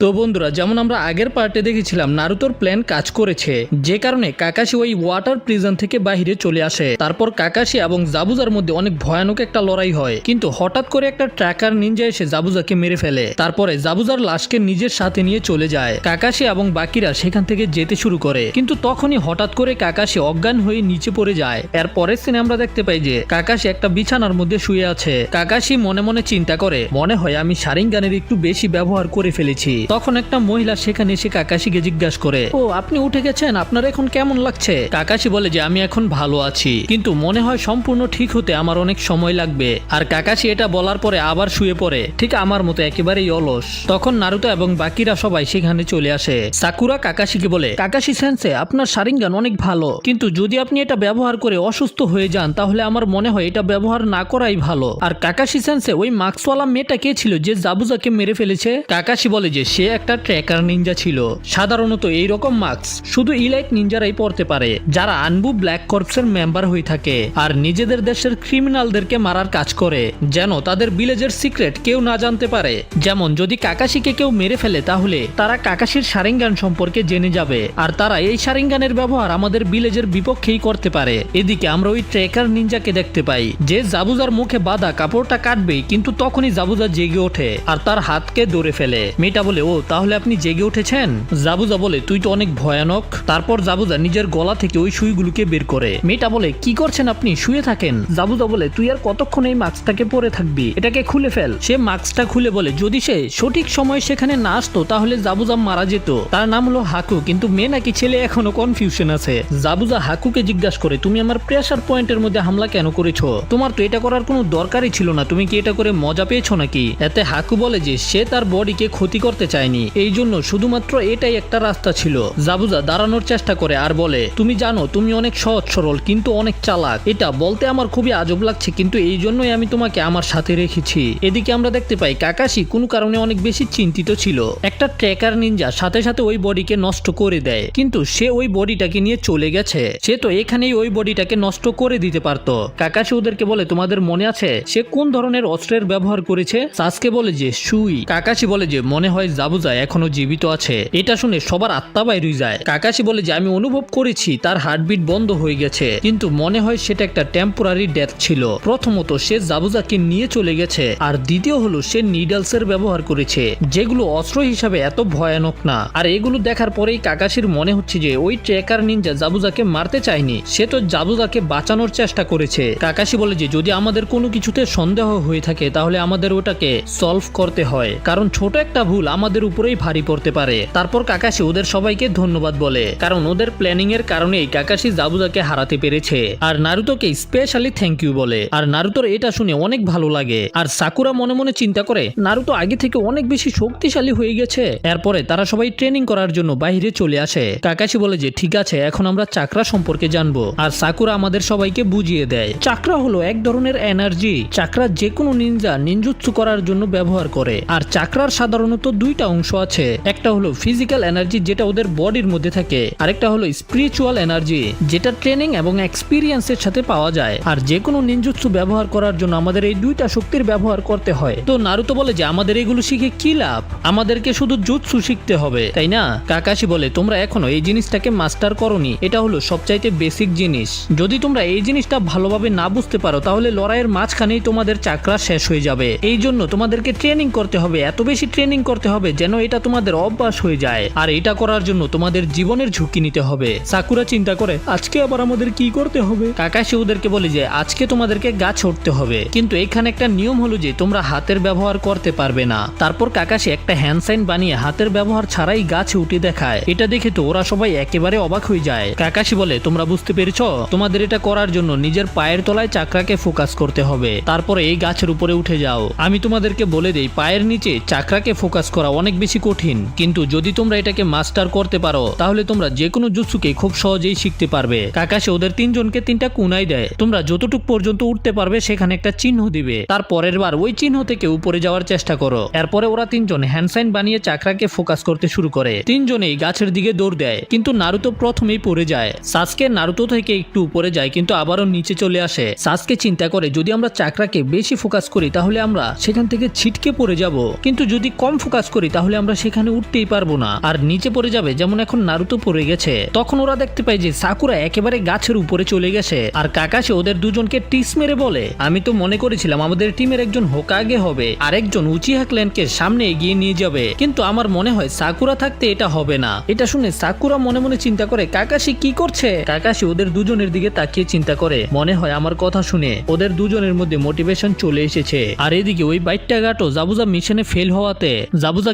তো বন্ধুরা, যেমন আমরা আগের পার্টে দেখেছিলাম, নারুতোর প্ল্যান কাজ করেছে। যে কারণে কাকাশি ওই ওয়াটার প্রিজন থেকে বাহিরে চলে আসে। তারপর কাকাশি এবং জাবুজার মধ্যে অনেক ভয়ানক একটা লড়াই হয়। কিন্তু হঠাৎ করে একটা ট্র্যাকার নিনজা এসে জাবুজাকে মেরে ফেলে। তারপরে জাবুজার লাশকে নিজের সাথে নিয়ে চলে যায়। কাকাশি এবং বাকিরা সেখান থেকে যেতে শুরু করে। কিন্তু তখনই হঠাৎ করে কাকাশি অজ্ঞান হয়ে নিচে পড়ে যায়। এর পরের সিনে আমরা দেখতে পাই যে, কাকাশি একটা বিছানার মধ্যে শুয়ে আছে। কাকাশি মনে মনে চিন্তা করে, মনে হয় আমি সারিঙ্গানের একটু বেশি ব্যবহার করে ফেলেছি। তখন একটা মহিলা সেখানে এসে কাকাশিকে জিজ্ঞাসা করে ও আপনি উঠে গেছেন? আপনার এখন কেমন লাগছে? কাকাশি বলে যে আমি এখন ভালো আছি। কিন্তু মনে হয় সম্পূর্ণ ঠিক হতে আমার অনেক সময় লাগবে। আর কাকাশি এটা বলার পরে আবার শুয়ে পড়ে। ঠিক আমার মতো একেবারেই অলস। তখন নারুতো এবং বাকিরা সবাই সেখানে চলে আসে। সাকুরা কাকাশিকে বলে কাকাশি সেন্সে আপনার সারিঙ্গান অনেক ভালো। কিন্তু যদি আপনি এটা ব্যবহার করে অসুস্থ হয়ে যান তাহলে আমার মনে হয় এটা ব্যবহার না করাই ভালো। আর কাকাশি সেন্সে ওই মাস্কওয়ালা মেয়েটা কে ছিল যে জাবুজাকে মেরে ফেলেছে? কাকাশি বলে যে সে একটা ট্র্যাকার নিনজা ছিল। সাধারণত এই রকম মাস্ক শুধু ইলাইট নিনজারাই পড়তে পারে, যারা আনবু ব্ল্যাক কর্পসের মেম্বার হয়ে থাকে আর নিজেদের দেশের ক্রিমিনালদেরকে মারার কাজ করে, যেন তাদের ভিলেজের সিক্রেট কেউ না জানতে পারে। যেমন যদি কাকাশিকে কেউ মেরে ফেলে, তাহলে তারা কাকাশির সারিঙ্গান সম্পর্কে জেনে যাবে, আর তারা এই সারিঙ্গানের ব্যবহার আমাদের ভিলেজের বিপক্ষেই করতে পারে। এদিকে আমরা ওই ট্রেকার নিনজাকে দেখতে পাই, যে জাবুজার মুখে বাঁধা কাপড়টা কাটবেই, কিন্তু তখনই জাবুজা জেগে ওঠে আর তার হাতকে ধরে ফেলে। মেয়েটা বলে ও, তাহলে আপনি জেগে উঠেছেন? জাবুজা বলে, তুই তো অনেক ভয়ানক। তারপর জাবুজা নিজের গলা থেকে ওই সুইগুলোকে বের করে। মেয়েটা বলে, কি করছেন আপনি? শুয়ে থাকেন। জাবুজা বলে, তুই আর কতক্ষণ এই মাস্কটাকে পরে থাকবি? এটাকে খুলে ফেল। সে মাস্কটা খুলে বলে, যদি সে সঠিক সময় সেখানে না আসতো, তাহলে জাবুজা মারা যেত। তার নাম হলো হাকু, কিন্তু মেয়ে নাকি ছেলে এখনও কনফিউশন আছে। জাবুজা হাকুকে জিজ্ঞাসা করে, তুমি আমার প্রেসার পয়েন্টের মধ্যে হামলা কেন করেছ? তোমার তো এটা করার কোনো দরকারই ছিল না। তুমি কি এটা করে মজা পেয়েছ নাকি? এতে হাকু বলে যে, সে তার বডিকে ক্ষতি করতে চায়নি। এই জন্য শুধুমাত্র এটাই একটা রাস্তা ছিল। জাবুজা দাঁড়ানোর চেষ্টা করে আর বলে, তুমি জানো, তুমি অনেক সহজ সরল, কিন্তু অনেক চালাক। এটা বলতে আমার খুবই আজব লাগছে, কিন্তু এই জন্যই আমি তোমাকে আমার সাথে রেখেছি। এদিকে আমরা দেখতে পাই কাকাশি কোনো কারণে অনেক বেশি চিন্তিত ছিল। একটা ট্র্যাকার নিনজা সাথে সাথে ওই বডিকে নষ্ট করে দেয়, কিন্তু সে ওই বডিটাকে নিয়ে চলে গেছে। সে তো এখানেই ওই বডিটাকে নষ্ট করে দিতে পারতো। কাকাশি ওদেরকে বলে, তোমাদের মনে আছে, সে কোন ধরনের অস্ত্রের ব্যবহার করেছে? সাসকে বলে যে, সুই। কাকাশি বলে যে, মনে হয় জাবুজা এখনও জীবিত আছে। এটা শুনে সবার আত্মা বাইরে যায়। কাকাশি বলে যে, আমি অনুভব করেছি, তার হার্টবিট বন্ধ হয়ে গেছে। কিন্তু মনে হয় সেটা একটা টেম্পোরারি ডেথ ছিল। প্রথমত সে জাবুজাকে নিয়ে চলে গেছে। আর দ্বিতীয় হলো সে নিডলস এর ব্যবহার করেছে, যেগুলো অস্ত্র হিসাবে এত ভয়ানক না। আর এগুলো দেখার পরেই কাকাশির মনে হচ্ছে যে, ওই ট্রেকার নিনজা জাবুজাকে মারতে চায়নি। সে তো জাবুজাকে বাঁচানোর চেষ্টা করেছে। কাকাশি বলে যে, যদি আমাদের কোনো কিছুতে সন্দেহ হয়ে থাকে, তাহলে আমাদের ওটাকে সলভ করতে হয়। কারণ ছোট একটা ভুল আমাদের উপরেই ভারী পড়তে পারে। তারপর কাকাশি ওদের সবাইকে ধন্যবাদ বলে। কারণ ওদের প্ল্যানিং এর কারণেই কাকাশি জাবুজাকে হারাতে পেরেছে। আর নারুতোকে স্পেশালি থ্যাংক ইউ বলে। আর নারুতোর এটা শুনে অনেক ভালো লাগে। আর সাকুরা মনে মনে চিন্তা করে, নারুতো আগে থেকে অনেক বেশি শক্তিশালী হয়ে গেছে। এরপরে তারা সবাই ট্রেনিং করার জন্য বাইরে চলে আসে। কাকাশি বলে যে, ঠিক আছে, এখন আমরা চাকরা সম্পর্কে জানব। আর সাকুরা আমাদের সবাইকে বুঝিয়ে দেয়। চাকরা হলো এক ধরনের এনার্জি চাকরা যে কোনো নিনজা নিনজুৎসু করার জন্য ব্যবহার করে। আর চাকরার সাধারণত দুইটা অংশ আছে। একটা হলো ফিজিক্যাল এনার্জি যেটা ওদের বডির মধ্যে থাকে। আরেকটা হলো স্পিরিচুয়াল এনার্জি যেটা ট্রেনিং এবং এক্সপিরিয়েন্সের সাথে পাওয়া যায়। আর যে কোনো নিনজুৎসু ব্যবহার করার জন্য আমাদের এই দুইটা শক্তির ব্যবহার করতে হয়। তো নারুতো বলে যে আমাদের এগুলো শিখে কি লাভ? আমাদেরকে শুধু জুৎসু শিখতে হবে, তাই না? কাকাশি বলে, তোমরা এখনও এই জিনিসটাকে মাস্টার করনি। এটা হলো সবচাইতে বেসিক জিনিস। যদি তোমরা এই জিনিসটা ভালোভাবে না বুঝতে পারো, তাহলে লড়াইয়ের মাঝখানেই তোমাদের চাকরা শেষ হয়ে যাবে। এই জন্য তোমাদেরকে ট্রেনিং করতে হবে। এত বেশি ট্রেনিং করতে হবে যেন এটা তোমাদের অভ্যাস হয়ে যায়। আর এটা করার জন্য তোমাদের জীবনের ঝুঁকি নিতে হবে। সাকুরা চিন্তা করে, আজকে আবার আমাদের কি করতে হবে? কাকাশি ওদেরকে বলে যে, আজকে তোমাদেরকে গাছ উঠতে হবে। কিন্তু এখানে একটা নিয়ম হলো যে, তোমরা হাতের ব্যবহার করতে পারবে না। তারপর কাকাশি একটা হ্যান্ড সাইন বানিয়ে হাতের ব্যবহার ছাড়াই গাছে উঠে দেখায়। এটা দেখে তো ওরা সবাই একেবারে অবাক হয়ে যায়। কাকাশি বলে, তোমরা বুঝতে পেরেছ? তোমাদের এটা করার জন্য নিজের পায়ের তলায় চাকরাকে ফোকাস করতে হবে। তারপরে এই গাছের উপরে উঠে যাও। আমি তোমাদেরকে বলে দেই, পায়ের নিচে চাকরাকে ফোকাস করা অনেক বেশি কঠিন। কিন্তু যদি তোমরা এটাকে মাস্টার করতে পারো, তাহলে তোমরা যে কোনো জুৎসুকে খুব সহজেই শিখতে পারবে। কাকাশে ওদের তিনজনকে তিনটা কুনাই দেয়। তোমরা যতটুক পর্যন্ত উঠতে পারবে, সেখানে একটা চিহ্ন দিবে। তার পরের বার ওই চিহ্ন থেকে উপরে যাওয়ার চেষ্টা করো। এরপরে ওরা তিনজন হ্যান্ড সাইন বানিয়ে চাকরাকে ফোকাস করতে শুরু করে। তিনজনেই গাছের দিকে দৌড় দেয়। কিন্তু নারুতো প্রথমেই পড়ে যায়। সাসকে নারুতো থেকে একটু উপরে যায়, কিন্তু আবারও নিচে চলে আসে। সাসকে চিন্তা করে, যদি আমরা চাকরাকে বেশি ফোকাস করি, তাহলে আমরা সেখান থেকে ছিটকে পড়ে যাব। কিন্তু যদি কম ফোকাস করি করি, তাহলে আমরা সেখানে উঠতেই পারব না। আর নিচে পড়ে যাবে, যেমন এখন নারুতো পড়ে গেছে। তখন ওরা দেখতে পায় যে সাকুরা একেবারে গাছের উপরে চলে গেছে। আর কাকাশি ওদের দুজনকে টিস মেরে বলে, আমি তো মনে করেছিলাম আমাদের টিমের একজন হোকাগে হবে আর একজন উচিহা ক্ল্যানকে সামনে এগিয়ে নিয়ে যাবে। কিন্তু আমার মনে হয় সাকুরা থাকতে এটা হবে না। এটা শুনে সাকুরা মনে মনে চিন্তা করে, কাকাশি কি করছে? কাকাশি ওদের দুজনের দিকে তাকিয়ে চিন্তা করে। মনে হয় আমার কথা শুনে ওদের দুজনের মধ্যে মোটিভেশন চলে এসেছে। আর এদিকে ওই বাইকটা গাটো জাবুজা মিশনে ফেল হওয়াতে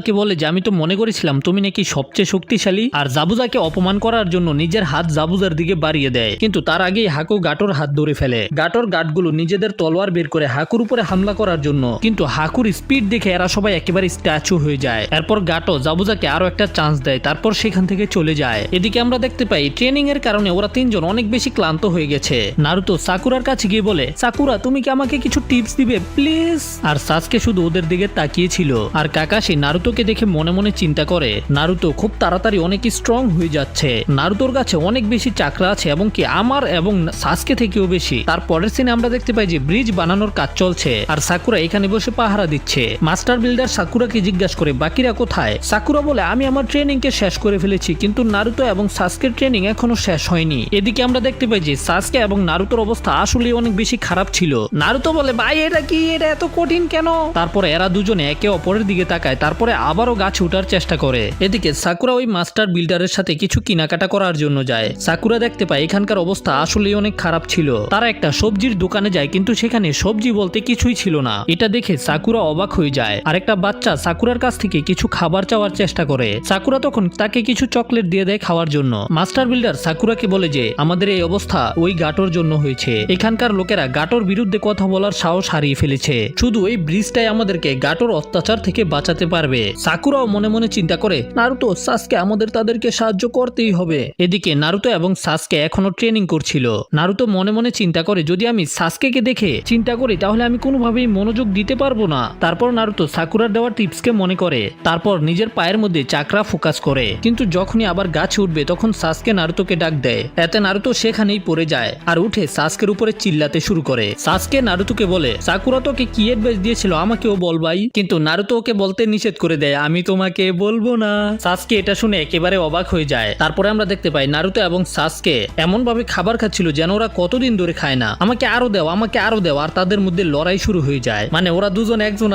জাবুজাকে বলে যে, আমি তো মনে করেছিলাম তুমি নাকি সবচেয়ে শক্তিশালী আর জাবুজাকে অপমান করার জন্য নিজের হাত জাবুজার দিকে বাড়িয়ে দেয়। কিন্তু তার আগেই হাকু গাটোর হাত ধরে ফেলে। গাটোর গাটগুলো নিজেদের তলোয়ার বের করে হাকুর উপরে হামলা করার জন্য। কিন্তু হাকুর স্পিড দেখে এরা সবাই একেবারে স্ট্যাচু হয়ে যায়। এরপর গাটো জাবুজাকে আরও একটা চান্স দেয়, তারপর সেখান থেকে চলে যায়। এদিকে আমরা দেখতে পাই ট্রেনিং এর কারণে ওরা তিনজন অনেক বেশি ক্লান্ত হয়ে গেছে। নারুতো সাকুরার কাছে গিয়ে বলে, সাকুরা, তুমি কি আমাকে কিছু টিপস দিবে? প্লিজ। আর সাসকে শুধু ওদের দিকে তাকিয়ে ছিল। আর কাকাশি নারুতোকে দেখে মনে মনে চিন্তা করে নারুতো খুব তাড়াতাড়ি অনেক স্ট্রং হয়ে যাচ্ছে। নারুতোর কাছে অনেক বেশি চাকরা আছে এবং কি আমার এবং সাসকে থেকেও বেশি। তারপরের সিনে আমরা দেখতে পাই যে ব্রিজ বানানোর কাজ চলছে আর সাকুরা এখানে বসে পাহারা দিচ্ছে। মাস্টার বিল্ডার সাকুরাকে জিজ্ঞাসা করে, বাকিরা কোথায়? সাকুরা বলে, আমি আমার ট্রেনিং কে শেষ করে ফেলেছি, কিন্তু নারুতো এবং সাসকের ট্রেনিং এখনও শেষ হয়নি। এদিকে আমরা দেখতে পাই যে সাসকে এবং নারুতোর অবস্থা আসলে অনেক বেশি খারাপ ছিল। নারুতো বলে, ভাই, এটা কি? এটা এত কঠিন কেন? তারপরে এরা দুজনে একে অপরের দিকে তাকায়। তারপরে আবারও গাছ উঠার চেষ্টা করে। এদিকে সাকুরা ওই মাস্টার বিল্ডারের সাথে কিছু কেনাকাটা করার জন্য যায়। সাকুরা দেখতে পায় এখানকার অবস্থা আসলেই অনেক খারাপ ছিল। তারা একটা সবজির দোকানে যায় কিন্তু সেখানে সবজি বলতে কিছুই ছিল না। এটা দেখে সাকুরা অবাক হয়ে যায়। আর একটা বাচ্চা সাকুরার কাছ থেকে কিছু খাবার চাওয়ার চেষ্টা করে। সাকুরা তখন তাকে কিছু চকলেট দিয়ে দেয় খাওয়ার জন্য। মাস্টার বিল্ডার সাকুরাকে বলে যে, আমাদের এই অবস্থা ওই গাটোর জন্য হয়েছে। এখানকার লোকেরা গাটোর বিরুদ্ধে কথা বলার সাহস হারিয়ে ফেলেছে। শুধু এই ব্রিজটাই আমাদেরকে গাটোর অত্যাচার থেকে বাঁচাতে পারবে। সাকুরাও মনে মনে চিন্তা করে নারুতো সাসকে আমাদের তাদেরকে সাহায্য করতেই হবে। এদিকে নারুতো এবং সাসকে এখনও ট্রেনিং করছিল। নারুতো মনে মনে চিন্তা করে, যদি আমি সাসকে দেখে চিন্তা করি, তাহলে আমি কোনোভাবেই মনোযোগ দিতে পারব না। তারপর নারুতো সাকুরার দেওয়া টিপসকে মনে করে, তারপর নিজের পায়ের মধ্যে চাকরা ফোকাস করে। কিন্তু যখনই আবার গাছে উঠবে, তখন সাসকে নারুতোকে ডাক দেয়। এতে নারুতো সেখানেই পড়ে যায় আর উঠে সাসকের উপরে চিল্লাতে শুরু করে। সাসকে নারুতোকে বলে, সাকুরা তোকে কি অ্যাডভাইস দিয়েছিল আমাকেও বলবাই কিন্তু নারুতো ওকে বলতে নিষেধ করে দেয়, আমি তোমাকে বলব না। সাসকে এটা শুনে একেবারে অবাক হয়ে যায়। তারপরে আমরা দেখতে পাই নারুতো এবং সাসকে এমন ভাবে খাবার খাচ্ছিল যেন ওরা কতদিন ধরে খায় না। আমাকে আরও দেও, আমাকে আরও দেও, আর তাদের মধ্যে লড়াই শুরু হয়ে যায়। মানে ওরা দুজন একজন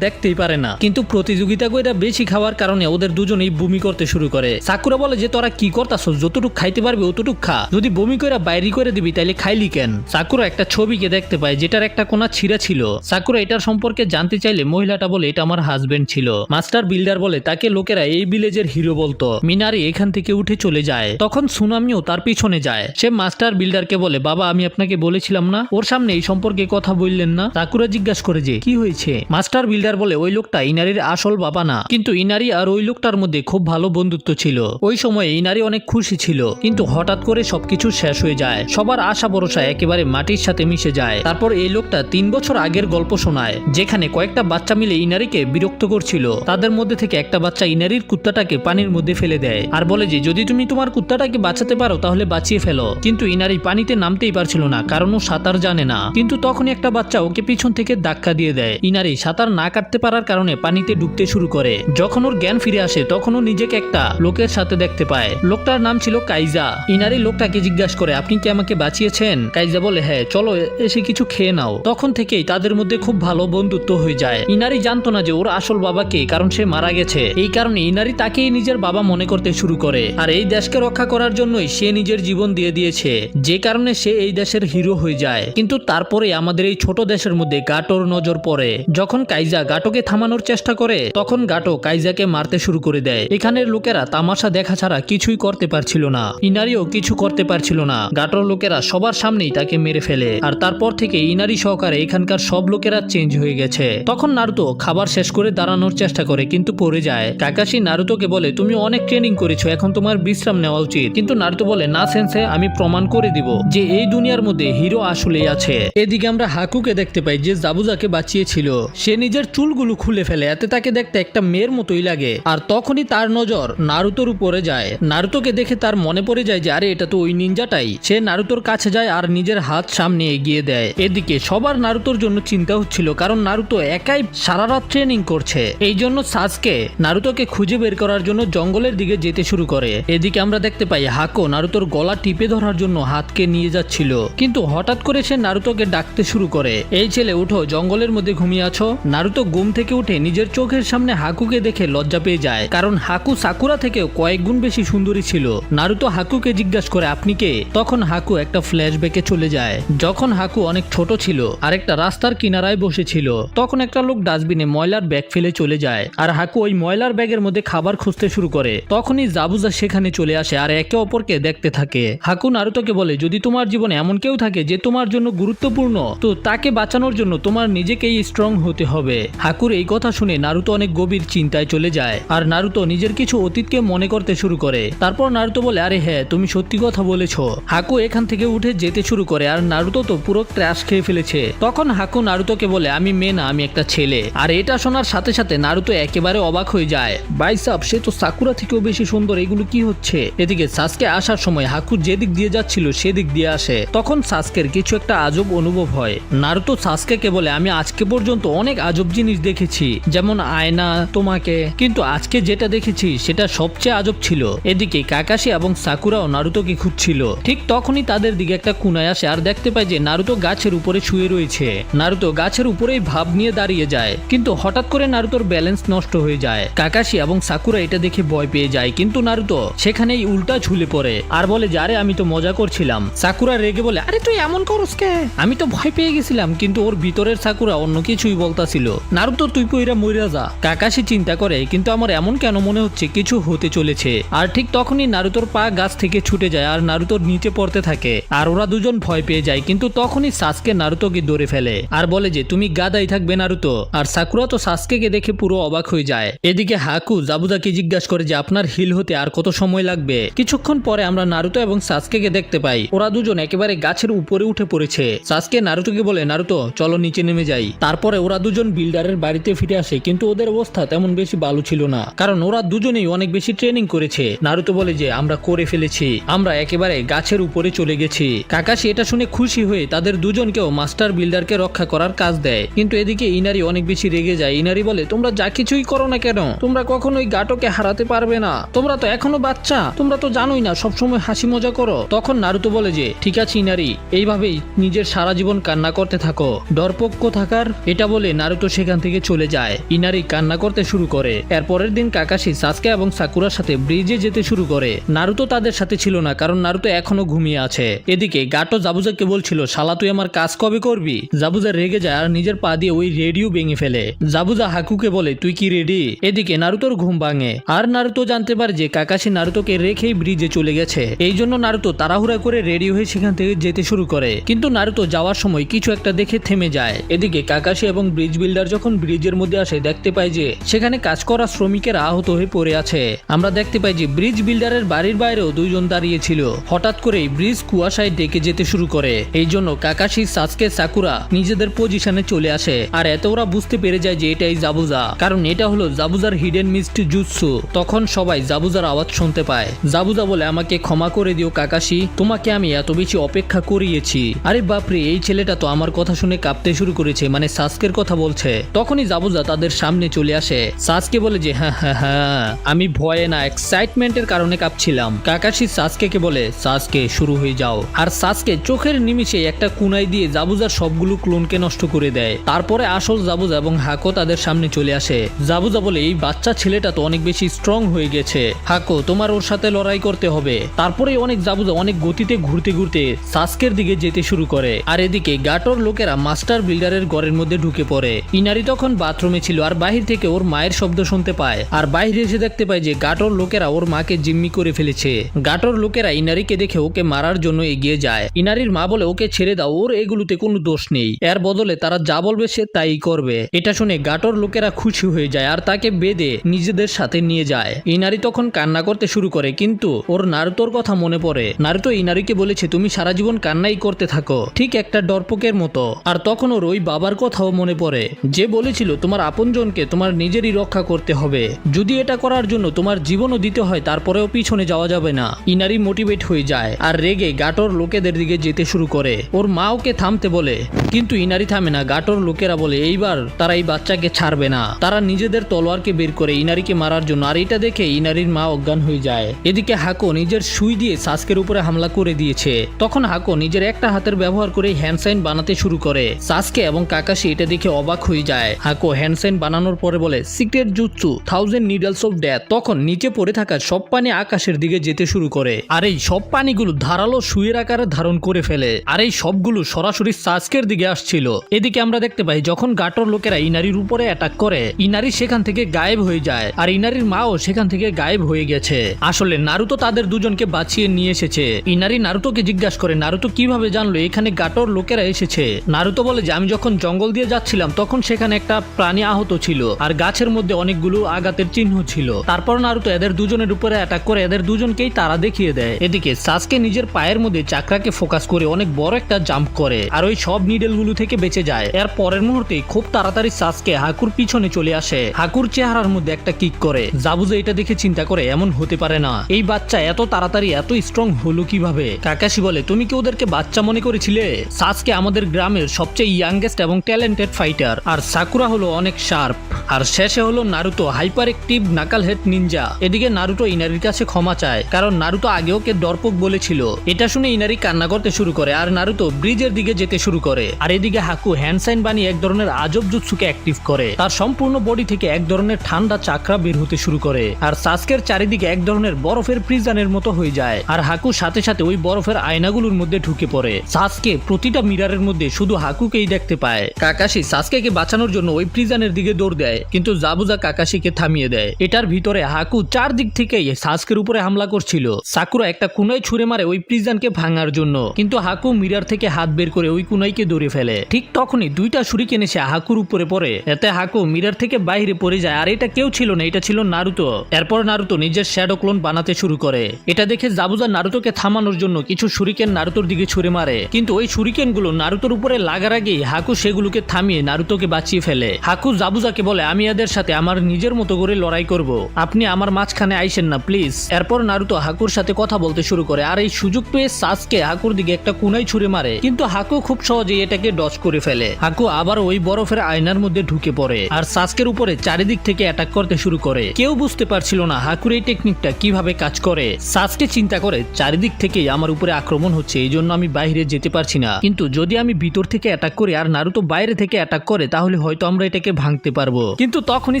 দেখতেই পারে না। কিন্তু প্রতিযোগিতা কইরা বেশি খাওয়ার কারণে ওদের দুজনেই বমি করতে শুরু করে। সাকুরা বলে যে, তোরা কি করতাছ যতটুক খাইতে পারবে অতটুক খা। যদি বমি করে বাইরে করে দিবি, তাইলে খাইলি কেন? সাকুরা একটা ছবিকে দেখতে পায় যেটার একটা কোনা ছিঁড়া ছিল। সাকুরা এটার সম্পর্কে জানতে চাইলে মহিলাটা বলে, এটা আমার হাজবেন্ড ছিল। মাস্টার বিল্ডার বলে তাকে লোকেরা এই ভিলেজের হিরো বলতো। মিনারি এখান থেকে উঠে চলে যায়। তখন সুনামিও তার পিছনে যায়। সে মাস্টার বিল্ডারকে বলে, বাবা, আমি আপনাকে বলেছিলাম না? ওর সামনে এই সম্পর্কে কথা বললেন না? সাকুরা জিজ্ঞাসা করে যে, কি হয়েছে? মাস্টার বিল্ডার বলে, ওই লোকটা ইনারির আসল বাবা না। কিন্তু ইনারি আর ওই লোকটার মধ্যে খুব ভালো বন্ধুত্ব ছিল। ওই সময় ইনারি অনেক খুশি ছিল। কিন্তু হঠাৎ করে সবকিছু শেষ হয়ে যায়। সবার আশা ভরসা একেবারে মাটির সাথে মিশে যায়। তারপর এই লোকটা তিন বছর আগের গল্প শোনায়, যেখানে কয়েকটা বাচ্চা মিলে ইনারিকে বিরক্ত করছিল। তাদের মধ্যে থেকে একটা বাচ্চা ইনারির কুত্তাটাকে পানির মধ্যে ফেলে দেয় আর বলে যে, যদি তুমি তোমার কুত্তাটাকে বাঁচাতে পারো, তাহলে বাঁচিয়ে ফেলো। কিন্তু ইনারি পানিতে নামতেই পারছিল না, কারণ ও সাঁতার জানে না। কিন্তু তখনই একটা বাচ্চা ওকে পিছন থেকে ধাক্কা দিয়ে দেয়। ইনারি সাঁতার না কাটতে পারার কারণে পানিতে ডুবতে শুরু করে। যখন ওর জ্ঞান ফিরে আসে, তখন ও নিজেকে একটা লোকের সাথে দেখতে পায়। লোকটার নাম ছিল কাইজা। ইনারি লোকটাকে জিজ্ঞাসা করে, আপনি কি আমাকে বাঁচিয়েছেন? কাইজা বলে হ্যাঁ চলো এসে কিছু খেয়ে নাও। তখন থেকেই তাদের মধ্যে খুব ভালো বন্ধুত্ব হয়ে যায়। ইনারি জানতো না যে ওর আসল বাবাকে কারণ সে মারা গেছে। এই কারণে ইনারি তাকেই নিজের বাবা মনে করতে শুরু করে। আর এই দেশকে রক্ষা করার জন্যই সে নিজের জীবন দিয়ে দিয়েছে। যে কারণে সে এই দেশের হিরো হয়ে যায়। কিন্তু তারপরে আমাদের এই ছোট দেশের মধ্যে গাটোর নজর পড়ে। যখন কাইজা গাটোকে থামানোর চেষ্টা করে, তখন গাটো কাইজাকে মারতে শুরু করে দেয়। এখানের লোকেরা তামাশা দেখা ছাড়া কিছুই করতে পারছিল না। ইনারিও কিছু করতে পারছিল না। গাটোর লোকেরা সবার সামনেই তাকে মেরে ফেলে। আর তারপর থেকে ইনারি সহকারে এখানকার সব লোকেরা চেঞ্জ হয়ে গেছে। তখন নারুতো খাবার শেষ করে দাঁড়ানোর চেষ্টা করে, কিন্তু পড়ে যায়। কাকাশি নারুতোকে বলে, তুমি অনেক ট্রেনিং করেছ, এখন তোমার বিশ্রাম নেওয়া উচিত। কিন্তু নারুতো বলে, না, সেন্সে, আমি প্রমাণ করে দিব যে এই দুনিয়ার মধ্যে হিরো আসলেই আছে। এদিকে আমরা হাকুকে দেখতে পাই, যে জাবুজাকে বাঁচিয়েছিল। সে নিজের চুলগুলো খুলে ফেলে, এতে তাকে দেখতে একটা মেয়ের মতোই লাগে। আর তখনই তার নজর নারুতোর উপরে যায়। নারুতোকে দেখে তার মনে পড়ে যায় যে, আরে, এটা তো ওই নিনজাটাই। সে নারুতোর কাছে যায় আর নিজের হাত সামনে এগিয়ে দেয়। এদিকে সবার নারুতোর জন্য চিন্তা হচ্ছিল, কারণ নারুতো একাই সারা রাত ট্রেনিং করছে। এই জন্য জন্য সাসকে নারুতোকে খুঁজে বের করার জন্য জঙ্গলের দিকে যেতে শুরু করে। এদিকে আমরা দেখতে পাই হাকো নারুতোর গলা টিপে ধরার জন্য হাতকে নিয়ে যাচ্ছিল। কিন্তু হঠাৎ করে সে নারুতোকে ডাকতে শুরু করে। এই ছেলে, উঠো, জঙ্গলের মধ্যে ঘুমিয়ে আছো। নারুতো ঘুম থেকে উঠে নিজের চোখের সামনে হাকুকে দেখে লজ্জা পেয়ে যায়। কারণ হাকু সাকুরা থেকেও কয়েক গুণ বেশি সুন্দরী ছিল। নারুতো হাকুকে জিজ্ঞাসা করে, আপনি কে? তখন হাকু একটা ফ্ল্যাশ ফ্ল্যাশব্যাকে চলে যায়। যখন হাকু অনেক ছোট ছিল আর একটা রাস্তার কিনারায় বসেছিল তখন একটা লোক ডাস্টবিনে ময়লার ব্যাগ ফেলে চলে যায়। আর হাকু ওই ময়লার ব্যাগের মধ্যে খাবার খুঁজতে শুরু করে। তখনই জাবুজা সেখানে চলে আসে আর একে অপরকে দেখতে থাকে। হাকু নারুতোকে বলে, যদি তোমার জীবনে এমন কেউ থাকে যে তোমার জন্য গুরুত্বপূর্ণ, তো তাকে বাঁচানোর জন্য তোমার নিজেকেই স্ট্রং হতে হবে। হাকুর এই কথা শুনে নারুতো অনেক গভীর চিন্তায় চলে যায় আর নারুতো নিজের কিছু অতীতকে মনে করতে শুরু করে। তারপর নারুতো বলে, আরে হ্যাঁ তুমি সত্যি কথা বলেছ। হাকু এখান থেকে উঠে যেতে শুরু করে আর নারুতো তো পুরো ক্র্যাশ খেয়ে ফেলেছে। তখন হাকু নারুতোকে বলে, আমি মেয়ে না, আমি একটা ছেলে। আর এটা শোনার সাথে সাথে নারুতো একেবারে অবাক হয়ে যায়। বাইসাব সে তো সাকুরা থেকেও বেশি সুন্দর, এগুলো কি হচ্ছে? এদিকে সাসকে আসার সময় হাকু যেদিক দিয়ে যাচ্ছিল সেদিক দিয়ে আসে। তখন সাসকের কিছু একটা আজব অনুভব হয়। নারুতো সাসকে বলে, আমি আজকে পর্যন্ত অনেক আজব জিনিস দেখেছি, যেমন আয়না তোমাকে। কিন্তু আজকে যেটা দেখেছি, সেটা সবচেয়ে আজব ছিল। এদিকে কাকাশি এবং সাকুরাও নারুতোকে খুঁজছিল। ঠিক তখনই তাদের দিকে একটা কুনায় আসে আর দেখতে পায় যে নারুতো গাছের উপরে শুয়ে রয়েছে। নারুতো গাছের উপরেই ভাব নিয়ে দাঁড়িয়ে যায়। কিন্তু হঠাৎ করে নারুতোর ব্যালেন্স নষ্ট হয়ে যায়। কাকাশি এবং সাকুরা এটা দেখে ভয় পেয়ে যায়, কিন্তু নারুতো সেখানেই উল্টা ঝুলে পড়ে আর বলে যে আরে আমি তো মজা করছিলাম। সাকুরা রেগে বলে, আরে, তুই এমন করস কে? আমি তো ভয় পেয়ে গেছিলাম, কিন্তু ওর ভিতরের সাকুরা অন্য কিছুই বলতাছিল। নারুতো, তুই কইরা মইরা যা। কাকাশি চিন্তা করে, কিন্তু আমার এমন কেন মনে হচ্ছে? কিছু হতে চলেছে। আর ঠিক তখনই নারুতোর পা গাছ থেকে ছুটে যায় আর নারুতোর নিচে পড়তে থাকে। আর ওরা দুজন ভয় পেয়ে যায়, কিন্তু তখনই সাসকে নারুতোকে ধরে ফেলে। আর বলে যে, তুমি গাদাই থাকবে নারুতো। আর সাকুরা তো সাসকে দেখে পুরো অবাক হয়ে যায়। এদিকে হাকু জাবুদাকে জিজ্ঞাসা করে যে আপনার হিল হতে আর কত সময় লাগবে? কিছুক্ষণ পরে আমরা নারুতো এবং সাসকে দেখতে পাই। ওরা দুজন একেবারে গাছের উপরে উঠে পড়েছে। সাসকে নারুতোকে বলে, নারুতো, চলো নিচে নেমে যাই। তারপরে ওরা দুজন বিল্ডারের বাড়িতে ফিরে আসে, কিন্তু ওদের অবস্থা তেমন বেশি ভালো ছিল না, কারণ ওরা দুজনেই অনেক বেশি ট্রেনিং করেছে। নারুতো বলে যে, আমরা করে ফেলেছি। আমরা একেবারে গাছের উপরে চলে গেছি। কাকাশি এটা শুনে খুশি হয়ে তাদের দুজনকেও মাস্টার বিল্ডারকে রক্ষা করার কাজ দেয়। কিন্তু এদিকে ইনারি অনেক বেশি রেগে যায়। ইনারি বলে, তোমরা যা কিছুই করো না কেন? তোমরা কখনোই গাটোকে হারাতে পারবে না। তোমরা তো এখনও বাচ্চা। তোমরা তো জানোই না, সবসময় হাসি মজা করো। তখন নারুতো বলে যে, ঠিক আছে ইনারি এইভাবেই নিজের সারা জীবন কান্না করতে থাকো। ডরপক্ষ থাকার। এটা বলে নারুতো সেখান থেকে চলে যায়। ইনারি কান্না করতে শুরু করে। এর পরের দিন কাকাশি সাসকে এবং সাকুরার সাথে ব্রিজে যেতে শুরু করে। নারুতো তাদের সাথে ছিল না, কারণ নারুতো এখনও ঘুমিয়ে আছে। এদিকে গাটো জাবুজাকে বলছিল, শালা, তুই আমার কাজ কবে করবি? জাবুজা রেগে যায় আর নিজের পা দিয়ে ওই রেডিও ভেঙে ফেলে। জাবুজা হাকুকে বলে তুই কি রেডি এদিকে নারুতোর ঘুম ভাঙে। আর নারুতো জানতে পারে যে কাকাশি নারুতোকে রেখেই ব্রিজে চলে গেছে। এই জন্য নারুতো তাড়াহুড়া করে রেডি হয়ে সেখান থেকে যেতে শুরু করে। কিন্তু নারুতো যাওয়ার সময় কিছু একটা দেখে থেমে যায়। এদিকে কাকাশি এবং ব্রিজ বিল্ডার যখন ব্রিজের মধ্যে আসে, দেখতে পায় যে সেখানে কাজ করা শ্রমিকেরা আহত হয়ে পড়ে আছে। আমরা দেখতে পাই যে ব্রিজ বিল্ডারের বাড়ির বাইরেও দুইজন দাঁড়িয়ে ছিল। হঠাৎ করেই ব্রিজ কুয়াশায় ডেকে যেতে শুরু করে। এই জন্য কাকাশি সাসকে, সাকুরা নিজেদের পজিশনে চলে আসে। আর এত ওরা বুঝতে পেরে যায় যে এটাই জাবুজা। কারণ এটা হলো জাবুজার হিডেন মিস্ট জুৎসু তখন সবাই জাবুজার আওয়াজ শুনতে পায়। জাবুজা বলে, আমাকে ক্ষমা করে দিও কাকাশি, তোমাকে আমি এত বেশি অপেক্ষা করিয়েছি। আরে বাপরে, এই ছেলেটা তো আমার কথা শুনে কাঁপতে শুরু করেছে মানে সাসকের কথা বলছে। তখনই জাবুজা তাদের সামনে চলে আসে। সাসকে বলে যে হ্যাঁ হ্যাঁ হ্যাঁ আমি ভয়ে না এক্সাইটমেন্টের কারণে কাঁপছিলাম। কাকাশি সাসকে বলে, সাসকে, শুরু হয়ে যাও। আর সাসকে চোখের নিমিষে একটা কুনাই দিয়ে জাবুজার সবগুলো ক্লোনকে নষ্ট করে দেয়। তারপরে আসল জাবুজা এবং হাকো তাদের সামনে চলে আসে। জাবুজা বলে এই বাচ্চা ছেলেটা তো অনেক বেশি স্ট্রং হয়ে গেছে। হাকো, তোমার ওর সাথে লড়াই করতে হবে। তারপরে অনেক জাবুজা অনেক গতিতে ঘুরতে ঘুরতে সাসকের দিকে যেতে শুরু করে। আর এদিকে গাটোর লোকেরা মাস্টার বিল্ডারের ঘরের মধ্যে ঢুকে পড়ে। ইনারি তখন বাথরুমে ছিল আর বাহির থেকে ওর মায়ের শব্দ শুনতে পায়। আর বাইরে এসে দেখতে পায় যে গাটোর লোকেরা ওর মাকে জিম্মি করে ফেলেছে। গাটোর লোকেরা ইনারিকে দেখে ওকে মারার জন্য এগিয়ে যায়। ইনারির মা বলে, ওকে ছেড়ে দাও, ওর এগুলোতে কোনো দোষ নেই। এর বদলে তারা যা বলবে সে তাই করবে। এটা শুনে গাটোর লোকেরা খুশি হয়ে যায় আর তাকে বেঁধে নিজেদের সাথে নিয়ে যায়। ইনারি তখন কান্না করতে শুরু করে, কিন্তু ওর নারুতোর কথা মনে পড়ে। নারুতো ইনারিকে বলেছে, তুমি সারা জীবন কান্নাই করতে থাকো, ঠিক একটা ডরপোকের মতো। আর তখন ওর ওই বাবার কথাও মনে পড়ে, যে বলেছিল, তোমার আপনজনকে তোমার নিজেরই রক্ষা করতে হবে। যদি এটা করার জন্য তোমার জীবনও দিতে হয়, তারপরেও পিছনে যাওয়া যাবে না। ইনারি মোটিভেট হয়ে যায় আর রেগে গাটোর লোকেদের দিকে যেতে শুরু করে। ওর মা ওকে থামতে বলে, কিন্তু ইনারি থামে না। গাটোর লোকেরা বলে, এইবার তারা এই বাচ্চাকে ছাড়বে না। তারা নিজেদের তলোয়ারকে বের করে ইনারিকে মারার জন্য, আর এটা দেখে ইনারির মা অজ্ঞান হয়ে যায়। এদিকে হাকো নিজের সুই দিয়ে সাসকের উপরে হামলা করে দিয়েছে। তখন হাকো নিজের একটা হাতের ব্যবহার করে হ্যান্ড সাইন বানাতে শুরু করে। সাসকে এবং কাকাশি এটা দেখে অবাক হয়ে যায়। হাকো হ্যান্ড সাইন বানানোর পরে বলে, secret jutsu thousand needles of death তখন নিচে পড়ে থাকা সব পানি আকাশের দিকে যেতে শুরু করে, আর এই সব পানিগুলো ধারালো সুইয়ের আকারে ধারণ করে ফেলে, আর এই সবগুলো সরাসরি সাসকের দিকে আসছিল। এদিকে আমরা দেখতে পাই, যখন গাটর লোকেরা ইনারির উপরে অ্যাটাক করে, ইনারি সেখান থেকে গায়েব হয়ে যায়, আর ইনারির মাও সেখান থেকে গায়েব হয়ে গেছে। আসলে নারুতো তাদের দুজনকে বাঁচিয়ে নিয়ে এসেছে। ইনারি নারুতোকে জিজ্ঞাসা করে, নারুতো কীভাবে জানলো এখানে গাটর লোকেরা এসেছে? নারুতো বলে যে, আমি যখন জঙ্গল দিয়ে যাচ্ছিলাম, তখন সেখানে একটা প্রাণী আহত ছিল, আর গাছের মধ্যে অনেকগুলো আঘাতের চিহ্ন ছিল। তারপর নারুতো এদের দুজনের উপরে অ্যাটাক করে এদের দুজনকেই তারা দেখিয়ে দেয়। এদিকে সাসকে নিজের পায়ের মধ্যে চাকরাকে ফোকাস করে অনেক বড় একটা জাম্প করে, আর ওই সব নিডেলগুলো থেকে বেঁচে যায়। এর পরের মুহূর্তে খুব তাড়াতাড়ি সাসকে হাকুর পিছনে চলে আসে। হাকুর চেহারার মধ্যে একটা কিক করে। জাবুজে এটা দেখে চিন্তা করে, এমন হতে পারে না। এই বাচ্চা এত তাড়াতাড়ি, এত স্ট্রং হলো কীভাবে? কাকাশি বলে, তুমি কি ওদেরকে বাচ্চা মনে করেছিলে? সাসকে আমাদের গ্রামের সবচেয়ে ইয়াংগেস্ট এবং ট্যালেন্টেড ফাইটার আর সাকুরা হলো অনেক শার্প আর শেষে হলো Naruto hyperactive knucklehead ninja এদিকে নারুতো ইনারির কাছে ক্ষমা চায়, কারণ নারুতো আগে ওকে দর্পক বলেছিল। এটা শুনে ইনারি কান্না করতে শুরু করে, আর নারুতো ব্রিজের দিকে যেতে শুরু করে। আর এদিকে হাকু হ্যান্ড সাইন বানিয়ে এক ধরনের আজব জুৎসুকে অ্যাক্টিভ করে। তার সম্পূর্ণ বডি থেকে এক ধরনের ঠান্ডা চাকরা বের হতে শুরু করে। আর সাস্কের চারিদিকে এক ধরনের বরফের প্রিজনের মতো হয়ে যায়। আর হাকু সাথে সাথে ওই বরফের আয়নাগুলোর মধ্যে ঢুকে পড়ে। সাসকে প্রতিটা মিরারের মধ্যে শুধু হাকুকেই দেখতে পায়। কাকাশি সাসকেকে বাঁচানোর জন্য ওই প্রিজনের দিকে দৌড় দেয়, কিন্তু জাবুজা কাকাশিকে থামিয়ে দেয়। এটার ভিতরে হাকু চারদিক থেকেই সাসকের উপরে হামলা করছিল। সাকুরা একটা কুনাই ছুঁড়ে মারে ওই প্রিজনকে ভাঙার জন্য। কিন্তু হাকু মিরার থেকে হাত বের করে ওই কুনাইকে দৌড়ে ফেলে। ঠিক তখনই দুইটা সুরিকেন এসে হাকুর উপরে পড়ে। এতে হাকু মিরার থেকে বাইরে পড়ে যায়। আর এটা কেউ ছিল না, এটা ছিল নারুতো। এরপর নারুতো নিজের শ্যাডো ক্লোন বানাতে শুরু করে। এটা দেখে জাবুজা নারুতোকে থামানোর জন্য কিছু সুরিকেন নারুতোর দিকে ছুড়ে মারে। কিন্তু ওই সুরিকেনগুলো নারুতোর উপরে লাগার আগেই হাকু সেগুলোকে থামিয়ে নারুতোকে বাঁচিয়ে ফেলে। হাকু জাবুজাকে বলে, আমি এদের সাথে আমার নিজের মতো করে লড়াই করব। আপনি আমার মাঝখানে আইসেন না প্লিজ এরপর নারুতো হাকুর সাথে কথা বলতে শুরু করে। আর এই সুযোগ পেয়ে সাসকে হাকুর দিকে একটা কুনাই ছুড়ে মারে। কিন্তু হাকু খুব সহজেই এটাকে ডচ করে ফেলে। হাকু আবার ওই বরফের আয়নার মধ্যে ঢুকে পড়ে। আর সাসকের উপরে চারিদিক থেকে অ্যাটাক করতে শুরু করে। কেউ বুঝতে পারছিল না হাকুর এই টেকনিকটা কীভাবে কাজ করে। সাসকে চিন্তা করে চারিদিক থেকে আমার উপরে আক্রমণ হচ্ছে, এই জন্য আমি বাইরে যেতে পারছি না। কিন্তু যদি আমি ভিতর থেকে অ্যাটাক করি আর নারুতো বাইরে থেকে অ্যাটাক করে, তাহলে হয়তো আমরা এটাকে ভাঙতে পারব। কিন্তু তখনই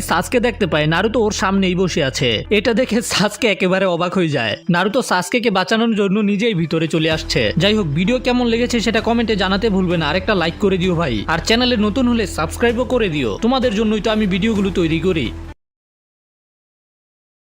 সাসকে দেখতে পায় নারুতো ওর সামনেই বসে আছে। এটা দেখে সাসকে একেবারে অবাক হয়ে যায়। নারুতো সাসকে বাঁচানোর জন্য নিজেই ভিতরে চলে আসছে। যাই হোক ভিডিও কেমন লেগেছে সেটা কমেন্টে জানাতে ভুলবে না। আরেকটা লাইক করে দিও ভাই। আর চ্যানেলে নতুন হলে সাবস্ক্রাইবও করে দিও। তোমাদের জন্যই তো আমি ভিডিওগুলো তৈরি করি